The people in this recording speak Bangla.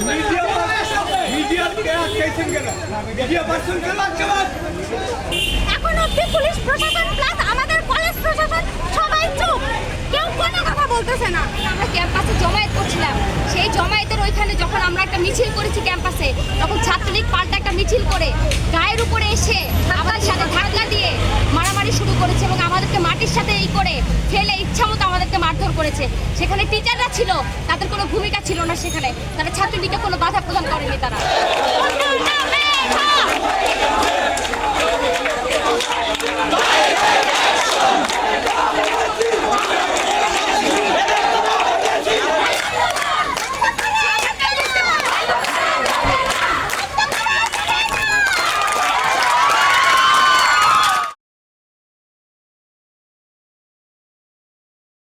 Media এখন অব্দি পুলিশ প্রশাসন প্লাস আমাদের কলেজ প্রশাসন সবাই কেউ কোনো কথা বলতেছে না। আমরা ক্যাম্পাসে জমায়েত করছিলাম। সেই জমায়েতের ওইখানে যখন আমরা একটা মিছিল করেছি ক্যাম্পাসে তখন ছাত্রলীগ পাল্টা একটা মিছিল করে গায়ের উপরে এসে আমাদের সাথে ধাক্কা দিয়ে শুরু করেছে এবং আমাদেরকে মাটির সাথে এই করে ফেলে ইচ্ছামতো আমাদেরকে মারধর করেছে। সেখানে টিচাররা ছিল, তাদের কোনো ভূমিকা ছিল না সেখানে। তারা ছাত্রলীগকে কোনো বাধা প্রদান করেনি তারা।